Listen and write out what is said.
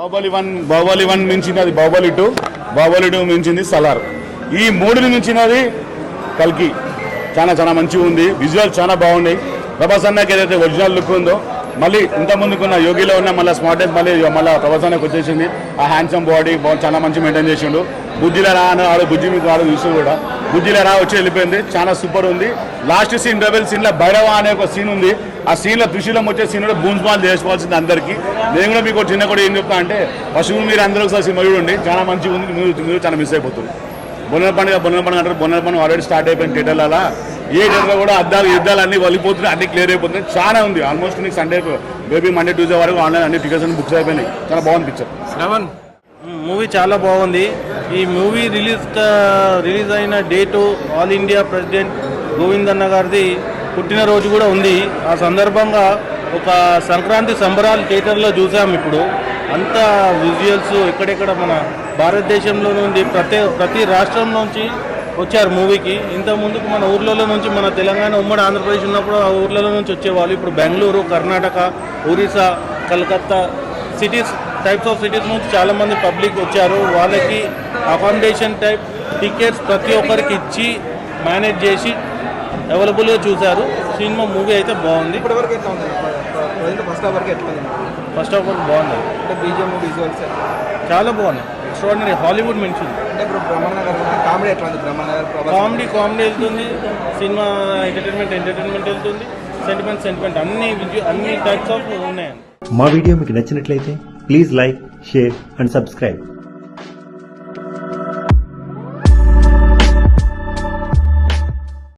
Baahubali one Baahubali one మించినది Baahubali two Baahubali two మించింది సలార్. ఈ మూడుని మించినది కల్కి. చాలా చాలా మంచిగా ఉంది. విజువల్ చాలా బాగున్నాయి. ప్రభాస్ అన్నకి ఏదైతే ఒరిజినల్ లుక్ ఉందో మళ్ళీ ఇంత ముందుకున్న యోగిలో ఉన్న మళ్ళీ స్మార్ట్ మళ్ళీ మళ్ళీ ప్రభాస్ అన్నకి వచ్చేసింది. ఆ హ్యాండ్సమ్ బాడీ చాలా మంచి మెయింటైన్ చేసిండు. బుద్ధిలో రా అని ఆడు బుద్ధి మీకు ఆడు చూసి కూడా. బుద్ధిలో రా వచ్చి వెళ్ళిపోయింది. చాలా సూపర్ ఉంది. లాస్ట్ సీన్ రెబెల్ సీన్లో భైరవ అనే ఒక సీన్ ఉంది. ఆ సీన్లో త్రిశూలం వచ్చే సీన్ కూడా బూన్స్ బాల్ చేసుకోవాల్సింది అందరికీ. నేను కూడా మీకు చిన్న కూడా ఏం చెప్తా అంటే పశువులు మీరు అందరూ ఒకసారి సినిమా చూడండి. చాలా మంచిగా ఉంది. మీరు చాలా మిస్ అయిపోతుంది బొన్నెల పండుగ బొన్నెల పండుగ అంటారు బొన్నెల పండుగ ఆల్రెడీ స్టార్ట్ అయిపోయింది థియేటర్ల ఏ థియేటర్లో కూడా అద్దాలు యుద్ధాలు అన్నీ వలిపోతున్నాయి. అన్ని క్లియర్ అయిపోతున్నాయి. చాలా ఉంది. ఆల్మోస్ట్ నీకు సండే మేబీ మండే ట్యూస్డే వరకు ఆన్లైన్ అన్ని టికెట్స్ అన్ని బుక్స్ అయిపోయినాయి. చాలా బాగుంది పిక్చర్ శ్రవణ్ మూవీ చాలా బాగుంది. ఈ మూవీ రిలీజ్ రిలీజ్ అయిన date all India president Govindanna గారిది పుట్టినరోజు కూడా ఉంది. ఆ సందర్భంగా ఒక సంక్రాంతి సంబరాలు థియేటర్లో చూసాం ఇప్పుడు. అంత విజువల్స్ ఎక్కడెక్కడ మన భారతదేశంలో నుండి ప్రతి ప్రతి రాష్ట్రం నుంచి వచ్చారు మూవీకి. ఇంత ముందుకు మన ఊర్లలో నుంచి మన తెలంగాణ ఉమ్మడి ఆంధ్రప్రదేశ్ ఉన్నప్పుడు ఆ ఊర్లలో నుంచి వచ్చేవాళ్ళు. ఇప్పుడు Bengaluru Karnataka Orissa Calcutta cities types of cities నుంచి చాలామంది పబ్లిక్ వచ్చారు. వాళ్ళకి అకామిడేషన్ టైప్ టికెట్స్ ప్రతి ఒక్కరికి ఇచ్చి మేనేజ్ చేసి అవైలబుల్గా చూశారు. సినిమా మూవీ అయితే బాగుంది. ఇప్పటి వరకు ఎట్లా ఉంది? ఫస్ట్ హాఫ్ వరకు ఎట్లా ఉంది? ఫస్ట్ ఆఫ్ ఆల్ బాగుంది. అంటే బీజిఎం విజువల్స్ చాలా బాగుంది. ఎక్స్ట్రాడినరీ హాలీవుడ్ మెన్షన్ అంటే ఇప్పుడు బ్రహ్మానగర్ కామెడీ ఎట్లా ఉంది? బ్రహ్మానగర్ కామెడీ కామెడీ వెళ్తుంది. సినిమా ఎంటర్టైన్మెంట్ ఎంటర్టైన్మెంట్ వెళ్తుంది. సెంటిమెంట్ సెంటిమెంట్ అన్ని అన్ని టైప్స్ ఆఫ్ ఉన్నాయండి మా వీడియో మీకు నచ్చినట్లయితే please like share and subscribe